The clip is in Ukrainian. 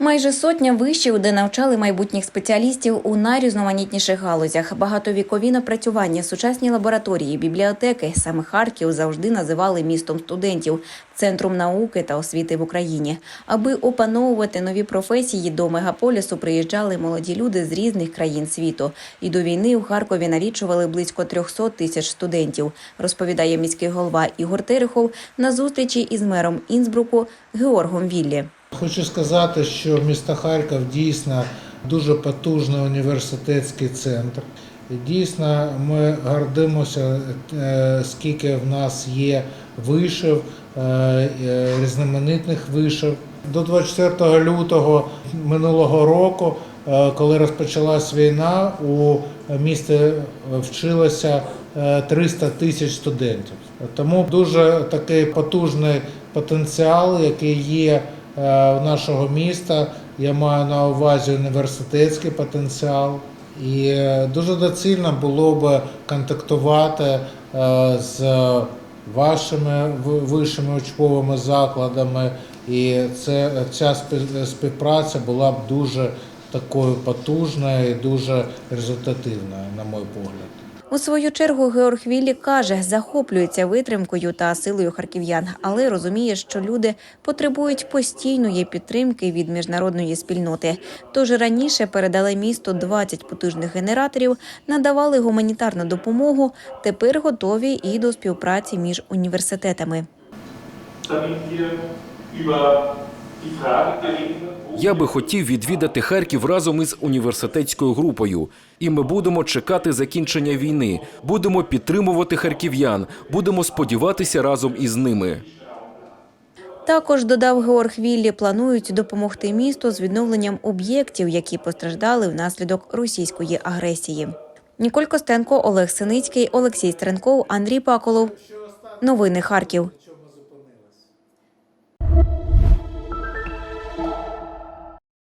Майже сотня вишів, де навчали майбутніх спеціалістів у найрізноманітніших галузях. Багатовікові напрацювання, сучасні лабораторії, бібліотеки. Саме Харків завжди називали містом студентів, центром науки та освіти в Україні. Аби опановувати нові професії, до мегаполісу приїжджали молоді люди з різних країн світу. І до війни у Харкові налічували близько 300 тисяч студентів, розповідає міський голова Ігор Терехов на зустрічі із мером Інсбруку Георгом Віллі. Хочу сказати, що місто Харків дійсно дуже потужний університетський центр. Дійсно ми гордимося, е, скільки в нас є вишив, е, е, різноманітних вишив. До 24 лютого минулого року, коли розпочалась війна, у місті вчилося е, 300 тисяч студентів. Тому дуже такий потужний потенціал, який є нашого міста. Я маю на увазі університетський потенціал. І е, дуже доцільно було б контактувати е, з вашими ви- вищими учбовими закладами, і це, ця співпраця була б дуже такою потужною і дуже результативною, на мій погляд. У свою чергу Георг Віллі каже, захоплюється витримкою та силою харків'ян, але розуміє, що люди потребують постійної підтримки від міжнародної спільноти. Тож раніше передали місту 20 потужних генераторів, надавали гуманітарну допомогу. Тепер готові і до співпраці між університетами. Я би хотів відвідати Харків разом із університетською групою, і ми будемо чекати закінчення війни. Будемо підтримувати харків'ян, будемо сподіватися разом із ними. Також додав Георг Віллі, планують допомогти місту з відновленням об'єктів, які постраждали внаслідок російської агресії. Ніколь Костенко, Олег Синицький, Олексій Стренков, Андрій Паколов. Новини Харків.